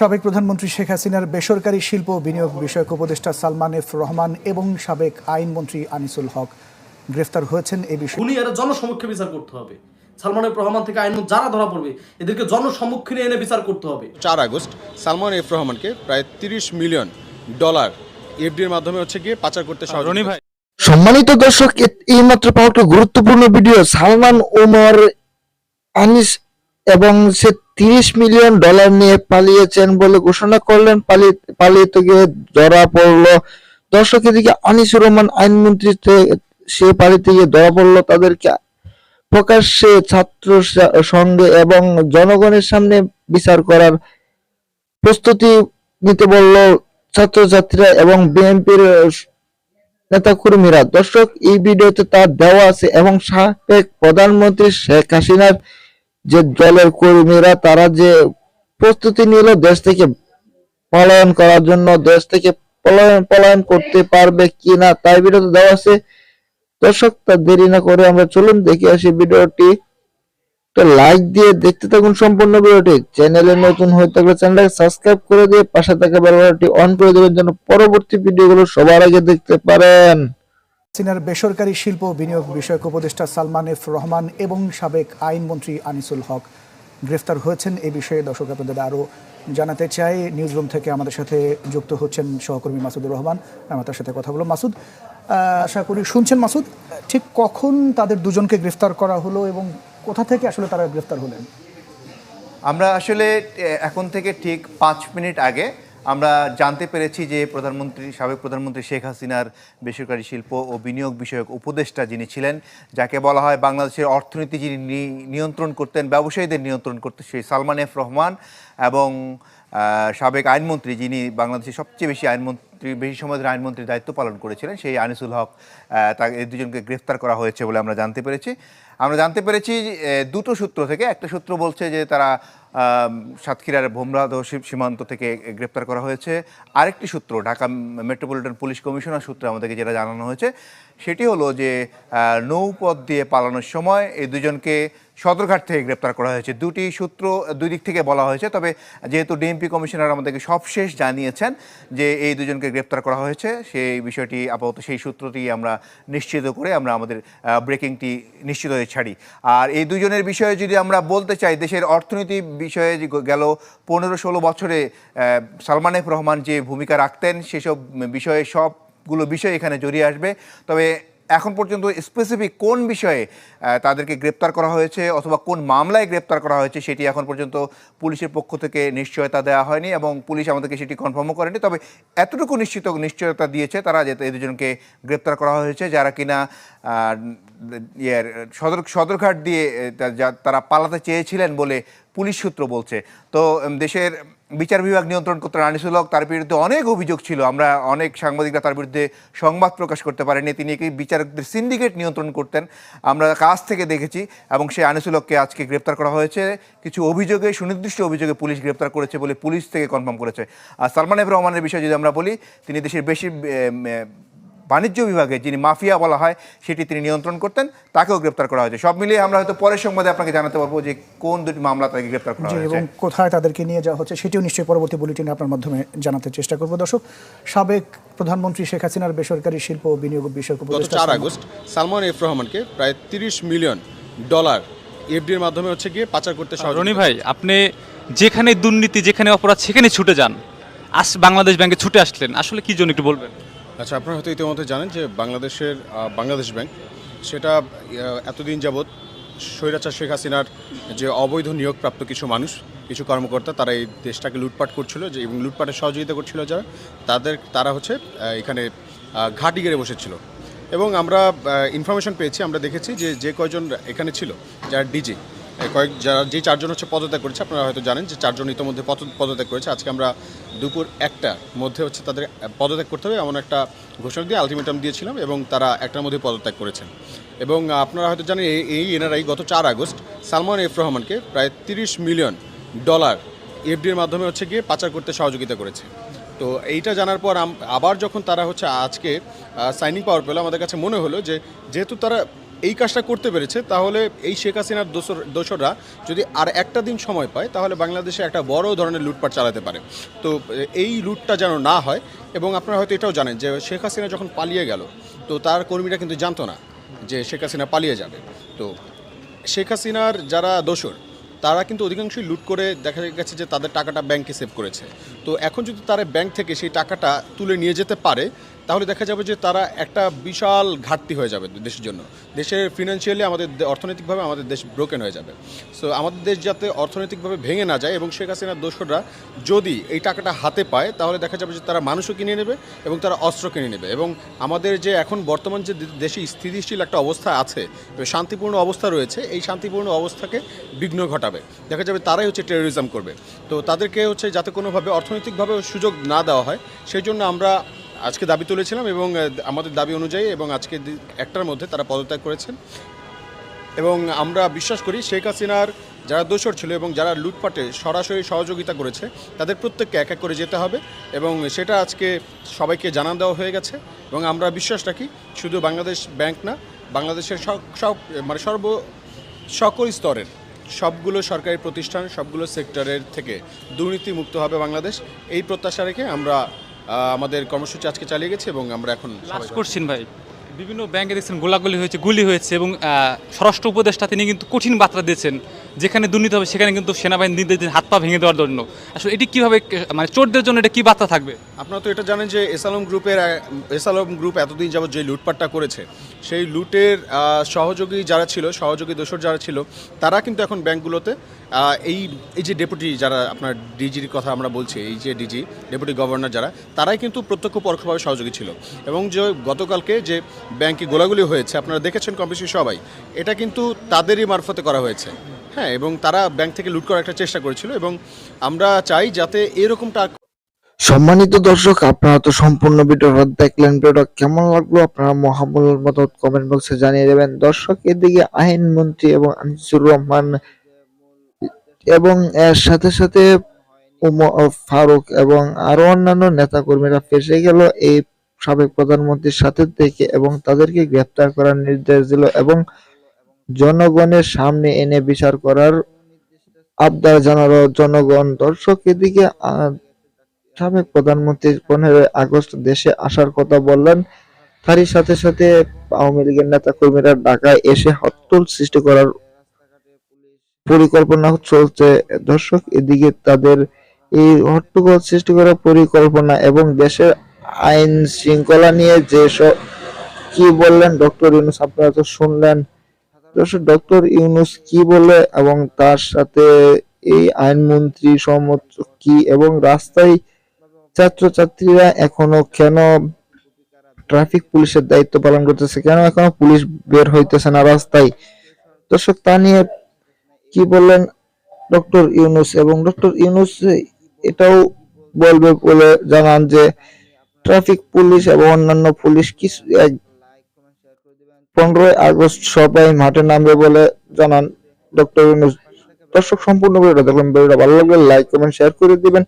সাবেক প্রধানমন্ত্রী শেখ হাসিনার বেসরকারি শিল্প বিনিয়োগ বিষয়ক উপদেষ্টা সালমান এফ রহমান এবং সাবেক আইনমন্ত্রী আনিসুল হক গ্রেফতার হয়েছেন এ বিষয়ে। উনি এরা জনসমক্ষে বিচার করতে হবে। সালমানের রহমান থেকে আইন যারা ধরা পড়বে এদেরকে জনসম্মুখীন এনে বিচার করতে হবে। চার আগস্ট সালমান এফ রহমানকে প্রায় তিরিশ মিলিয়ন ডলার এফডির মাধ্যমে হচ্ছে গিয়ে পাচার করতে সহযোগী ভাই। সম্মানিত দর্শক এইমাত্র পাওয়া একটা গুরুত্বপূর্ণ ভিডিও সালমান ওমর আনিস এবং সে তিরিশ মিলিয়ন ডলার নিয়ে পালিয়েছেন বলে ঘোষণা করলেন। পালিয়ে পালিয়ে গিয়ে ধরা পড়ল। দর্শক, এদিকে আনিসুর রহমান আইনমন্ত্রী সে পালিতে গিয়ে ধরা পড়ল। তাদেরকে প্রকাশ্যে ছাত্র সঙ্গে এবং জনগণের সামনে বিচার করার প্রস্তুতি নিতে বলল ছাত্রছাত্রীরা এবং বিএনপির নেতা কর্মীরা দর্শক, এই ভিডিওতে তার দেওয়া আছে এবং সাবেক প্রধানমন্ত্রী শেখ হাসিনার যে দলের কর্মীরা, তারা যে প্রস্তুতি নিল দেশ থেকে পলায়ন করার জন্য, দেশ থেকে পলায়ন পলায়ন করতে পারবে কিনা, তাই ভিডিওতে দেওয়া আছে। দর্শক, তা দেরি না করে আমরা চলুন, দেখে আসি ভিডিওটি। তো লাইক দিয়ে দেখতে থাকুন সম্পূর্ণ ভিডিওটি। চ্যানেলে নতুন হয়ে থাকলে চ্যানেলটাকে সাবস্ক্রাইব করে দিয়ে পাশে থাকা বেল বাটনটি অন করে দেবেন, যেন পরবর্তী ভিডিওগুলো সবার আগে দেখতে পারেন। হাসিনার বেসরকারি শিল্প বিনিয়োগ বিষয়ক উপদেষ্টা সালমান এফ রহমান এবং সাবেক আইনমন্ত্রী আনিসুল হক গ্রেফতার হয়েছেন এ বিষয়ে দর্শক আপনাদের আরও জানাতে চাই। নিউজ রুম থেকে আমাদের সাথে যুক্ত হচ্ছেন সহকর্মী মাসুদুর রহমান। আমরা তার সাথে কথা বলব। মাসুদ আশা করি শুনছেন মাসুদ, ঠিক কখন তাদের দুজনকে গ্রেফতার করা হলো এবং কোথা থেকে আসলে তারা গ্রেফতার হলেন? আমরা আসলে এখন থেকে ঠিক পাঁচ মিনিট আগে আমরা জানতে পেরেছি যে প্রধানমন্ত্রী, সাবেক প্রধানমন্ত্রী শেখ হাসিনার বেসরকারি শিল্প ও বিনিয়োগ বিষয়ক উপদেষ্টা যিনি ছিলেন, যাকে বলা হয় বাংলাদেশের অর্থনীতি যিনি নিয়ন্ত্রণ করতেন, ব্যবসায়ীদের নিয়ন্ত্রণ করতেন সেই সালমান এফ রহমান এবং সাবেক আইনমন্ত্রী যিনি বাংলাদেশের সবচেয়ে বেশি আইনমন্ত্রী, বেশি সময় ধরে আইনমন্ত্রীর দায়িত্ব পালন করেছিলেন, সেই আনিসুল হক তাকে এই দুজনকে গ্রেফতার করা হয়েছে বলে আমরা জানতে পেরেছি। আমরা জানতে পেরেছি দুটো সূত্র থেকে, একটা সূত্র বলছে যে তারা সাতক্ষীরার ভোমরাদ সীমান্ত থেকে গ্রেপ্তার করা হয়েছে। আরেকটি সূত্র, ঢাকা মেট্রোপলিটন পুলিশ কমিশনার সূত্রে আমাদেরকে যেটা জানানো হয়েছে, সেটি হলো যে নৌপথ দিয়ে পালানোর সময় এই দুজনকে সদরঘাট থেকে গ্রেপ্তার করা হয়েছে। দুটি সূত্র দুই দিক থেকে বলা হয়েছে, তবে যেহেতু ডিএমপি কমিশনার আমাদেরকে সবশেষ জানিয়েছেন যে, এই দুজনকে গ্রেপ্তার করা হয়েছে, সেই বিষয়টি আপাতত সেই সূত্রটি আমরা নিশ্চিত করে আমরা আমাদের ব্রেকিংটি নিশ্চিত হয়ে ছাড়ি। আর এই দুজনের বিষয়ে যদি আমরা বলতে চাই, দেশের অর্থনীতি বিষয়ে যে গেল পনেরো ষোলো বছরে সালমান এফ রহমান যে ভূমিকা রাখতেন, সেসব বিষয়ে সবগুলো বিষয় এখানে জড়িয়ে আসবে। তবে এখন পর্যন্ত স্পেসিফিক কোন বিষয়ে তাদেরকে গ্রেপ্তার করা হয়েছে অথবা কোন মামলায় গ্রেপ্তার করা হয়েছে সেটি এখন পর্যন্ত পুলিশের পক্ষ থেকে নিশ্চয়তা দেওয়া হয়নি এবং পুলিশ আমাদেরকে সেটি কনফার্মও করেনি। তবে এতটুকু নিশ্চিত নিশ্চয়তা দিয়েছে তারা যে এই দুজনকে গ্রেপ্তার করা হয়েছে, যারা কিনা ইয়ের সদর সদরঘাট দিয়ে তারা পালাতে চেয়েছিলেন বলে পুলিশ সূত্র বলছে। তো দেশের বিচার বিভাগ নিয়ন্ত্রণ করতে আনিসুল হক তার বিরুদ্ধে অনেক অভিযোগ ছিল। আমরা অনেক সাংবাদিকরা তার বিরুদ্ধে সংবাদ প্রকাশ করতে পারেনি তিনি কি বিচারকদের সিন্ডিকেট নিয়ন্ত্রণ করতেন। আমরা কাছ থেকে দেখেছি এবং সেই আনিসুল হককে আজকে গ্রেপ্তার করা হয়েছে। কিছু অভিযোগে, সুনির্দিষ্ট অভিযোগে পুলিশ গ্রেপ্তার করেছে বলে পুলিশ থেকে কনফার্ম করেছে। আর সালমান রহমানের বিষয়ে যদি আমরা বলি, তিনি দেশের বেশি বাণিজ্য বিভাগে যিনি মাফিয়া বলা হয় সেটি তিনি নিয়ন্ত্রণ করতেন তাকেও গ্রেপ্তার করা হয়েছে। সব মিলিয়ে আমরা হয়তো পরের সংবাদে আপনাকে জানাতে পারব যে কোন দুটি মামলা তাকে গ্রেপ্তার করা হয়েছে। এবং কোথায় তাদেরকে নিয়ে যাওয়া হচ্ছে সেটিও নিশ্চয়ই পরবর্তী বুলেটিনে আপনার মাধ্যমে জানাতে চেষ্টা করব। দর্শক সাবেক প্রধানমন্ত্রী শেখ হাসিনার বেসরকারি শিল্প ও বিনিয়োগ বিষয়ক গত উপদেষ্টা চার আগস্ট সালমান এফ রহমানকে প্রায় তিরিশ মিলিয়ন ডলার এফডির মাধ্যমে হচ্ছে গিয়ে পাচার করতে রনি সহযোগী ভাই আপনি যেখানে দুর্নীতি যেখানে অপরাধ সেখানে ছুটে যান। আস বাংলাদেশ ব্যাংকে ছুটে আসলেন। আসলে কি জন্য একটু বলবেন? আচ্ছা আপনারা হয়তো ইতিমধ্যে জানেন যে বাংলাদেশের বাংলাদেশ ব্যাংক সেটা এতদিন যাবৎ স্বৈরাচার শেখ হাসিনার যে অবৈধ নিয়োগপ্রাপ্ত কিছু মানুষ, কিছু কর্মকর্তা, তারা এই দেশটাকে লুটপাট করছিল যে, এবং লুটপাটে সহযোগিতা করছিল যারা, তাদের, তারা হচ্ছে এখানে ঘাটি গেড়ে বসেছিল। এবং আমরা ইনফরমেশন পেয়েছি, আমরা দেখেছি যে যে কয়জন এখানে ছিল, যারা ডিজি কয়েক যারা যে চারজন হচ্ছে পদত্যাগ করেছে, আপনারা হয়তো জানেন যে চারজন ইতিমধ্যে পদ- পদত্যাগ করেছে। আজকে আমরা দুপুর একটার মধ্যে হচ্ছে তাদের পদত্যাগ করতে হবে এমন একটা ঘোষণা দিয়ে আলটিমেটাম দিয়েছিলাম এবং তারা একটার মধ্যে পদত্যাগ করেছেন। এবং আপনারা হয়তো জানেন এই এনআরআই গত চার আগস্ট সালমান এফ রহমানকে প্রায় তিরিশ মিলিয়ন ডলার এফডির মাধ্যমে হচ্ছে গিয়ে পাচার করতে সহযোগিতা করেছে। তো এইটা জানার পর আবার যখন তারা হচ্ছে আজকে সাইনিং পাওয়ার পেল, আমাদের কাছে মনে হলো যে যেহেতু তারা এই কাজটা করতে পেরেছে, তাহলে এই শেখ হাসিনার দোসর, দোসররা যদি আর একটা দিন সময় পায়, তাহলে বাংলাদেশে একটা বড় ধরনের লুটপাট চালাতে পারে। তো, এই লুটটা যেন না হয়, এবং আপনারা হয়তো এটাও জানেন যে শেখ হাসিনা যখন পালিয়ে গেল, তো তার কর্মীরা কিন্তু জানতো না যে শেখ হাসিনা পালিয়ে যাবে। তো, শেখ হাসিনার যারা দোসর, তারা কিন্তু অধিকাংশই লুট করে দেখা গেছে যে তাদের টাকাটা ব্যাংকে সেভ করেছে। তো, এখন যদি তারা ব্যাংক থেকে সেই টাকাটা তুলে নিয়ে যেতে পারে তাহলে দেখা যাবে যে তারা একটা বিশাল ঘাটতি হয়ে যাবে দেশের জন্য। দেশের ফিনান্সিয়ালি আমাদের অর্থনৈতিকভাবে আমাদের দেশ ব্রোকেন হয়ে যাবে। সো আমাদের দেশ যাতে অর্থনৈতিকভাবে ভেঙে না যায় এবং শেখ হাসিনার দোসররা যদি এই টাকাটা হাতে পায়, তাহলে দেখা যাবে যে তারা মানুষও কিনে নেবে এবং তারা অস্ত্র কিনে নেবে। এবং আমাদের যে এখন বর্তমান যে দেশে স্থিতিশীল একটা অবস্থা আছে শান্তিপূর্ণ অবস্থা রয়েছে, এই শান্তিপূর্ণ অবস্থাকে বিঘ্ন ঘটাবে। দেখা যাবে তারাই হচ্ছে টেরোরিজম করবে। তো তাদেরকে হচ্ছে যাতে কোনোভাবে অর্থনৈতিকভাবে সুযোগ না দেওয়া হয় সেই জন্য আমরা আজকে দাবি তুলেছিলাম এবং আমাদের দাবি অনুযায়ী এবং আজকে একটার মধ্যে তারা পদত্যাগ করেছেন। এবং আমরা বিশ্বাস করি শেখ হাসিনার যারা দোষর ছিল এবং যারা লুটপাটে সরাসরি সহযোগিতা করেছে, তাদের প্রত্যেককে এক এক করে যেতে হবে এবং সেটা আজকে সবাইকে জানান দেওয়া হয়ে গেছে। এবং আমরা বিশ্বাস রাখি শুধু বাংলাদেশ ব্যাংক না, বাংলাদেশের সব মানে সর্ব, সকল স্তরের সবগুলো সরকারি প্রতিষ্ঠান, সবগুলো সেক্টরের থেকে দুর্নীতি মুক্ত হবে বাংলাদেশ। এই প্রত্যাশা রেখে আমরা আমাদের কর্মসূচি আজকে চালিয়ে গেছে এবং আমরা এখন করছেন ভাই। বিভিন্ন ব্যাংকে দেখছেন, গোলাগুলি হয়েছে, গুলি হয়েছে এবং স্বরাষ্ট্র উপদেষ্টা তিনি কিন্তু কঠিন বার্তা দিয়েছেন। যেখানে দুর্নীতি হবে, সেখানে কিন্তু সেনাবাহিনী দিন দিন হাত পা ভেঙে দেওয়ার জন্য। আসলে এটি কীভাবে মানে চোরদের জন্য এটা কি বার্তা থাকবে? আপনারা তো এটা জানেন যে এসালম গ্রুপের, এসালম গ্রুপ এতদিন যাবত যে লুটপাটটা করেছে, সেই লুটের সহযোগী যারা ছিল, সহযোগী দোষর যারা ছিল, তারা কিন্তু এখন ব্যাংকগুলোতে এই এই যে ডেপুটি যারা আপনার ডিজির কথা আমরা বলছি, এই যে ডিজি, ডেপুটি গভর্নর যারা, তারাই কিন্তু প্রত্যক্ষ পরোক্ষভাবে সহযোগী ছিল। এবং যে গতকালকে যে ব্যাংকে গোলাগুলি হয়েছে, আপনারা দেখেছেন কম বেশি সবাই, এটা কিন্তু তাদেরই মারফতে করা হয়েছে। হ্যাঁ এবং তারা ব্যাংক থেকে লুট করার একটা চেষ্টা করেছিল এবং আমরা চাই যাতে এরকমটা সম্মানিত দর্শক, আপনারা তো সম্পূর্ণ ভিডিওটা দেখলেন, ভিডিওটা কেমন লাগল আপনারা মহামূল্য মতো কমেন্ট বক্সে জানিয়ে দেবেন। দর্শক, এদিকে আইনমন্ত্রী এবং আনিসুর রহমান এবং এর সাথে সাথে ফারুক এবং আরও অন্যান্য নেতাকর্মীরা ফেসে গেল। এই সাবেক প্রধানমন্ত্রীর সাথে থেকে এবং তাদেরকে গ্রেপ্তার করার নির্দেশ দিল এবং জনগণের সামনে এনে বিচার করার আবদার জানালো জনগণ। দর্শক এদিকে সাবেক প্রধানমন্ত্রী পনেরোই আগস্ট দেশে আসার কথা বললেন। তারই সাথে সাথে আওয়ামী লীগের নেতা কর্মীরা ঢাকায় এসে হট্টল সৃষ্টি করার পরিকল্পনা চলছে। দর্শক, এদিকে তাদের এই হট্টগোল সৃষ্টি করার পরিকল্পনা এবং দেশের আইন শৃঙ্খলা নিয়ে যেসব কি বললেন ডক্টর ইউনুস, আপনারা তো শুনলেন। ডক্টর ইউনুস কি বলে এবং তার সাথে এই আইনমন্ত্রী সম্মত কি এবং রাস্তায় ছাত্রছাত্রীরা এখনও কেন ট্রাফিক পুলিশের দায়িত্ব পালন করতেছে? কেন এখনও পুলিশ বের হইতেছে না রাস্তায়? দর্শক, তা নিয়ে কি বললেন ডক্টর ইউনুস? এবং ডক্টর ইউনুস এটাও বলবে বলে জানান যে, ট্রাফিক পুলিশ এবং অন্যান্য পুলিশ কিছু পনেরোই আগস্ট সবাই মাঠে নামবে বলে জানান ডক্টর দর্শক, সম্পূর্ণ ভিডিওটা দেখলাম ভিডিওটা ভালো লাগলে লাইক কমেন্ট শেয়ার করে দিবেন।